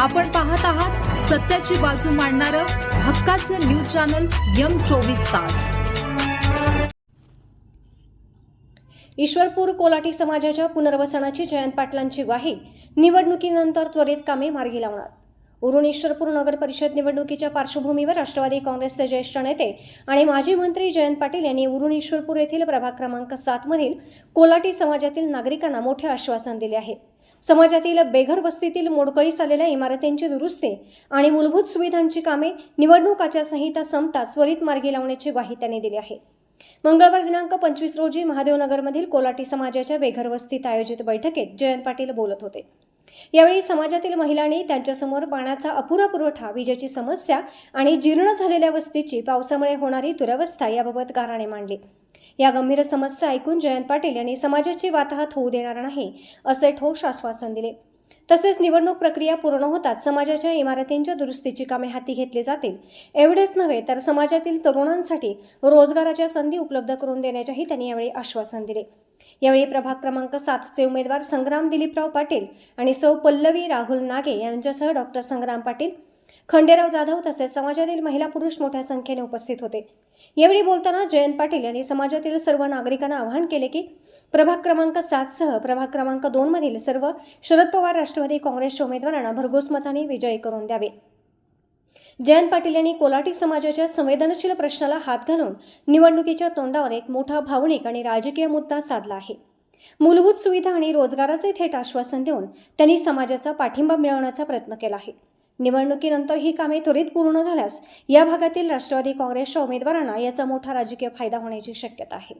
आपण पाहत आहात सत्याची बाजू मांडणारं हक्काचं न्यूज चॅनल यम चोवीस तास. ईश्वरपूर कोलाटी समाजाच्या पुनर्वसनाची जयंत पाटलांची ग्वाही निवडणुकीनंतर त्वरित कामे मार्गी लावणार. उरुण ईश्वरपूर नगर परिषद निवडणुकीच्या पार्श्वभूमीवर राष्ट्रवादी काँग्रेसचे ज्येष्ठ नेते आणि माजी मंत्री जयंत पाटील यांनी उरुण ईश्वरपूर येथील प्रभाग क्रमांक सातमधील कोलाटी समाजातील नागरिकांना मोठे आश्वासन दिले आहे. समाजातील बेघर वस्तीतील मोडकळीस आलेल्या इमारतींची दुरुस्ती आणि मूलभूत सुविधांची कामे निवडणूक आचारसंहिता संपता त्वरित मार्गी लावण्याची ग्वाही त्यांनी दिली आहे. मंगळवार दिनांक पंचवीस रोजी महादेवनगरमधील कोलाटी समाजाच्या बेघर वस्तीत आयोजित बैठकीत जयंत पाटील बोलत होते. यावेळी समाजातील महिलांनी त्यांच्यासमोर पाण्याचा अपुरा पुरवठा विजेची समस्या आणि जीर्ण झालेल्या वस्तीची पावसामुळे होणारी दुरवस्था याबाबत गाराणे मांडली. या गंभीर समस्या ऐकून जयंत पाटील यांनी समाजाची वाताहत होऊ देणार नाही असे ठोस आश्वासन दिले. तसेच निवडणूक प्रक्रिया पूर्ण होताच समाजाच्या इमारतींच्या दुरुस्तीची कामे हाती घेतली जातील. एवढेच नव्हे तर समाजातील तरुणांसाठी रोजगाराच्या संधी उपलब्ध करून देण्याचेही त्यांनी यावेळी आश्वासन दिले. यावेळी प्रभाग क्रमांक सातचे उमेदवार संग्राम दिलीपराव पाटील आणि सौ पल्लवी राहुल नागे यांच्यासह डॉक्टर संग्राम पाटील खंडेराव जाधव तसेच समाजातील महिला पुरुष मोठ्या संख्येने उपस्थित होते. यावेळी बोलताना जयंत पाटील यांनी समाजातील सर्व नागरिकांना आवाहन केले की प्रभाग क्रमांक सातसह प्रभाग क्रमांक दोनमधील सर्व शरद पवार राष्ट्रवादी काँग्रेसच्या उमेदवारांना भरघोस मताने विजयी करून द्यावे. जयंत पाटील यांनी कोलाटी समाजाच्या संवेदनशील प्रश्नाला हात घालून निवडणुकीच्या तोंडावर एक मोठा भावनिक आणि राजकीय मुद्दा साधला आहे. मूलभूत सुविधा आणि रोजगाराचे थेट आश्वासन देऊन त्यांनी समाजाचा पाठिंबा मिळवण्याचा प्रयत्न केला आहे. निवडणुकीनंतर ही कामे त्वरित पूर्ण झाल्यास या भागातील राष्ट्रवादी काँग्रेसच्या उमेदवारांना याचा मोठा राजकीय फायदा होण्याची शक्यता आहे.